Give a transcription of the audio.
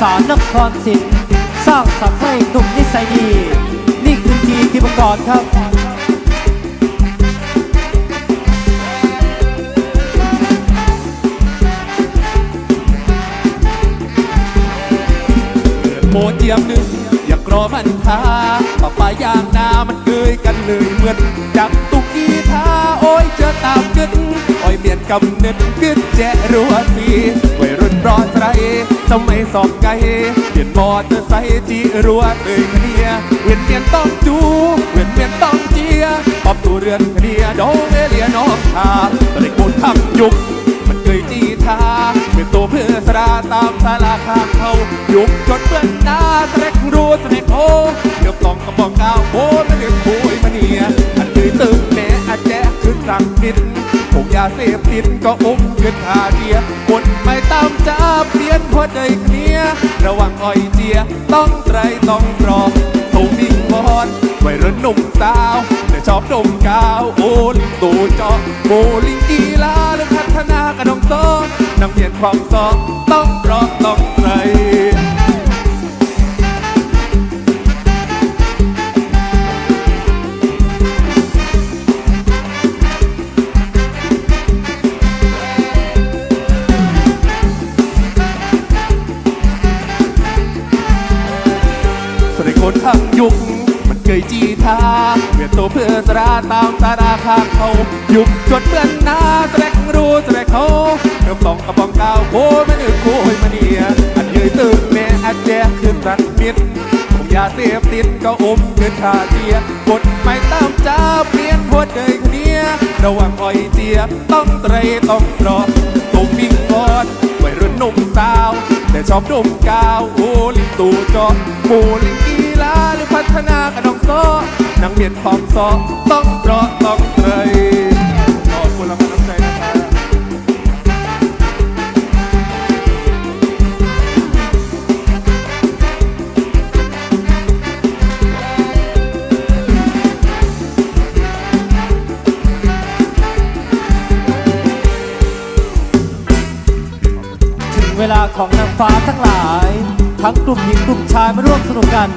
สารนครศิลป์สร้างสรรค์ให้หนุ่มนิสัยดี นี่คือทีทิพกรครับโมเจียมหนึ่งอยากรอมันทาป้าปายางนามันเกยกันเลยเหมือนจับตุกกีทาโอ้ยเจอตามกึดโอ้ยเมียนกำเนิดกึดแจรัวสี สมัยสอบไกลเปลี่ยนมอเตอร์ไซค์จีรัวเอ่ยเนียเวียนเมียนต้องจูเวียนเมียนต้องเจียปอบตัวเรือนเนียโดเวเลียน้องทาตะลิกูลทำยุกมันเคยจีทาเป็นตัวเพื่อสราตามสาราข้างเขายุกจนเปื้อนหน้าแสดงรู้แสดงโอ้เดี๋ยวต้องกระบอกก้าวโอ้ไม่เรียกคุยมาเนียอันเคยตึงแม่อาแจ๊ขึ้นรังดิน ผมยาเสพติดก็อุ้มขึ้นหาเดียกดไม่ตามจ้าเปลี่ยนหัวใจเคลียระวังอ่อยเจีย ต้องไตรต้องรอสูงวิ่งบอลวัยรุ่นหนุ่มสาวแต่ชอบดมกาวโอลิงตูเจาะโบลิงกีฬาหรือพัฒนากระดองโซนังเรียนความซอ นทั้งยุค มันเคยจีทาเวียนตัวเพื่อสราตามตาดาข้างเขา ยุคจนเพื่อนนาแสดงรู้แสดงเขาเริ่มต้องกระบองกาวโอ้มันอึดโอยมาเนียอันเยยตื่นแม่อาแจขึ้นรันมิดผมยาเสพติดก็อมเกินคาเทียกดไม่ตามจ้าเปลี่ยนหัวใจเนี้ยระวังอ้อยเจียต้องไตรต้องรอตุ่มวิ่งก่อนวัยรุ่นหนุ่มสาว แต่ชอบดมกาวโอลิ ตูจอโมลิงกีฬาหรือพัฒนากระดองโซนังเรียนความซอต้องรอต้องเตยขอบคุณรางวัลน้ำใจนะครับถึงเวลาของนางฟ้าทั้งหลาย ทั้งกลุ่มหญิงกลุ่มชายมาร่วมสนุกกัน